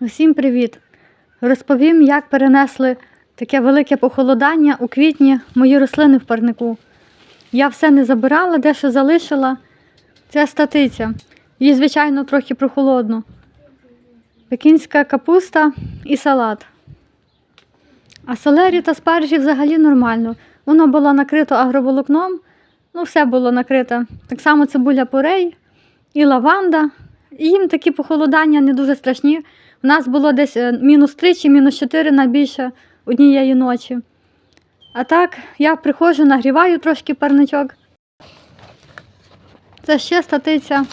Усім привіт! Розповім, як перенесли таке велике похолодання у квітні мої рослини в парнику. Я все не забирала, дещо залишила. Це статиця. Їй, звичайно, трохи прохолодно. Пекінська капуста і салат. А селері та спаржі взагалі нормально. Воно було накрито агроволокном, ну все було накрито. Так само цибуля порей і лаванда. І їм такі похолодання не дуже страшні. У нас було десь е, мінус 3 чи мінус 4 найбільше однієї ночі. А так, я приходжу, нагріваю трошки парничок. Це ще статиця.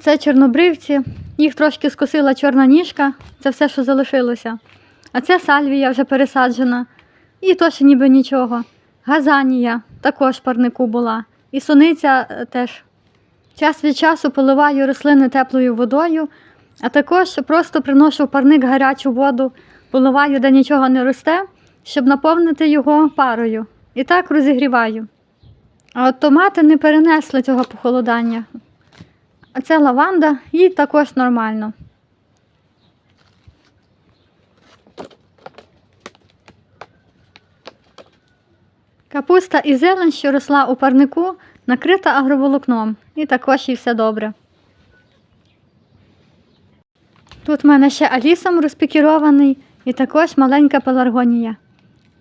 Це чорнобривці. Їх трошки скосила чорна ніжка, це все, що залишилося. А це сальвія вже пересаджена. І то ніби нічого. Газанія також парнику була. І суниця е, теж. Час від часу поливаю рослини теплою водою, а також просто приношу в парник гарячу воду, поливаю, де нічого не росте, щоб наповнити його парою. І так розігріваю. А от томати не перенесли цього похолодання. А це лаванда, їй також нормально. Капуста і зелень, що росла у парнику, накрита агроволокном. І також їй все добре. Тут в мене ще алісом розпікірований і також маленька пеларгонія.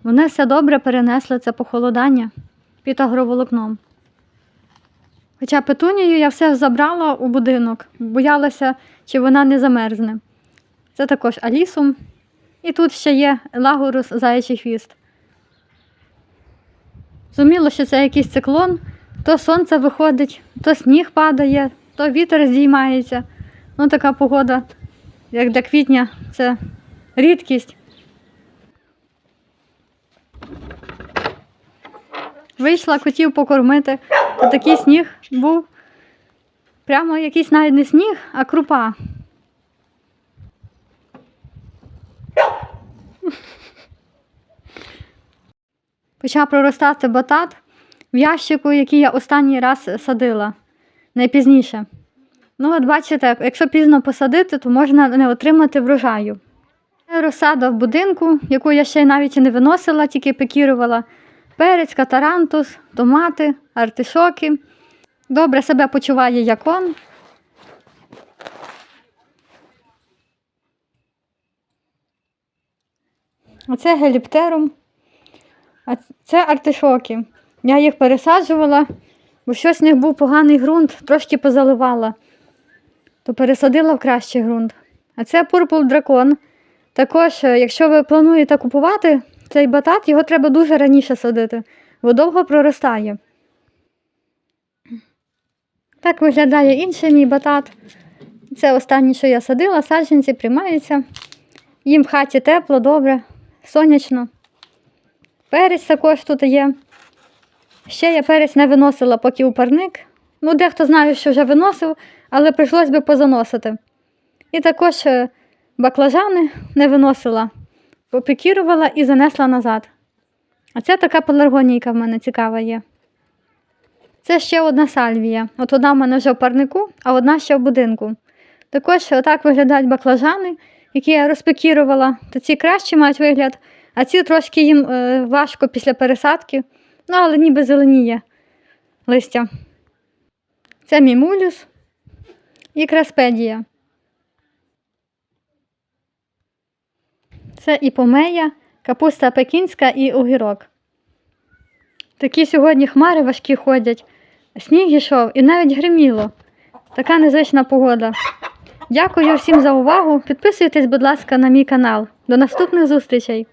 Вони все добре перенесли це похолодання під агроволокном. Хоча петунію я все забрала у будинок, боялася, чи вона не замерзне. Це також алісум. І тут ще є лагорус заячий хвіст. Зуміло, що це якийсь циклон, то сонце виходить, то сніг падає, то вітер здіймається. Ну, така погода, як для квітня, це рідкість. Вийшла котів покормити, то такий сніг був. Прямо якийсь навіть не сніг, а крупа. Почав проростати батат в ящику, який я останній раз садила найпізніше. Ну, от бачите, якщо пізно посадити, то можна не отримати врожаю. Розсада в будинку, яку я ще навіть не виносила, тільки пекірувала. Перець, катарантус, томати, артишоки. Добре себе почуває якон. Оце геліптерум. А це артишоки. Я їх пересаджувала, бо щось в них був поганий ґрунт, трошки позаливала, то пересадила в кращий ґрунт. А це Purple Dragon. Також, е, якщо ви плануєте купувати цей батат, його треба дуже раніше садити, бо довго проростає. Так виглядає інший мій батат. Це останнє, що я садила, саджанці приймаються. Їм в хаті тепло, добре, сонячно. Перець також тут є. Ще я перець не виносила поки у парник. Ну, дехто знає, що вже виносив, але прийшлось би позаносити. І також е, баклажани не виносила, попікірувала і занесла назад. А це така пеларгонійка в мене цікава є. Це ще одна сальвія. От одна в мене вже в парнику, а одна ще в будинку. Також отак виглядають баклажани, які я розпекірувала. То ці кращі мають вигляд, а ці трошки їм е, важко після пересадки. Ну, але ніби зеленіє листя. Це мімулюс і краспедія. Це і помея, капуста пекінська і огірок. Такі сьогодні хмари важкі ходять. Сніг ішов і навіть гриміло. Така незвична погода. Дякую всім за увагу. Підписуйтесь, будь ласка, на мій канал. До наступних зустрічей!